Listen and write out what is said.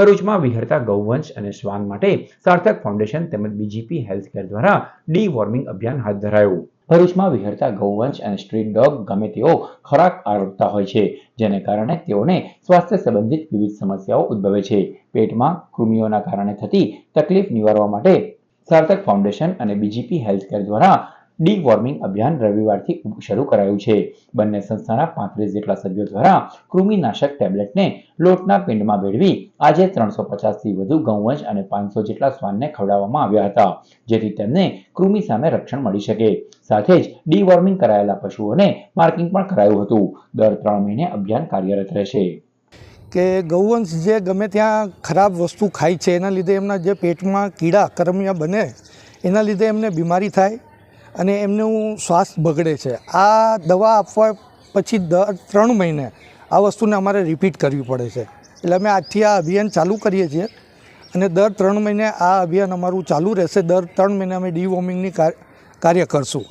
ભરૂચમાં વિહરતા ગૌવંશ અને શ્વાન માટે સાર્થક ફાઉન્ડેશન તેમજ બીજીપી હેલ્થકેર દ્વારા ડી વોર્મિંગ અભિયાન હાથ ધરાયું. ભરૂચમાં વિહરતા ગૌવંશ અને સ્ટ્રીટ ડોગ ગમે તેઓ ખોરાક આરોગતા હોય છે, જેને કારણે તેઓને સ્વાસ્થ્ય સંબંધિત વિવિધ સમસ્યાઓ ઉદ્ભવે છે. પેટમાં કૃમિઓના કારણે થતી તકલીફ નિવારવા માટે સાર્થક ફાઉન્ડેશન અને બીજીપી હેલ્થકેર દ્વારા ડી વોર્મિંગ અભિયાન રવિવારથી શરૂ કરાયું છે. બંને સંસ્થાના પાંત્રીસ જેટલા સભ્યો દ્વારા કૃમિનાશક ટેબ્લેટને લોટના પિંડમાં ભેળવી આજે ત્રણસો પચાસથી વધુ ગૌવંશ અને પાંચસો જેટલા શ્વાનને ખવડાવવામાં આવ્યા હતા, જેથી તેમને કૃમિ સામે રક્ષણ મળી શકે. સાથે જ ડી વોર્મિંગ કરાયેલા પશુઓને માર્કિંગ પણ કરાયું હતું. દર ત્રણ મહિને અભિયાન કાર્યરત રહેશે. કે ગૌવંશ જે ગમે ત્યાં ખરાબ વસ્તુ ખાય છે, એના લીધે એમના જે પેટમાં કીડા, કરમિયા બને, એના લીધે એમને બીમારી થાય અને એમનું શ્વાસ બગડે છે. આ દવા આપવા પછી દર ત્રણ મહિને આ વસ્તુને અમારે રિપીટ કરવી પડે છે. એટલે અમે આજથી આ અભિયાન ચાલુ કરીએ છીએ અને દર ત્રણ મહિને આ અભિયાન અમારું ચાલુ રહેશે. દર ત્રણ મહિને અમે ડીવોર્મિંગની કાર્ય કરશું.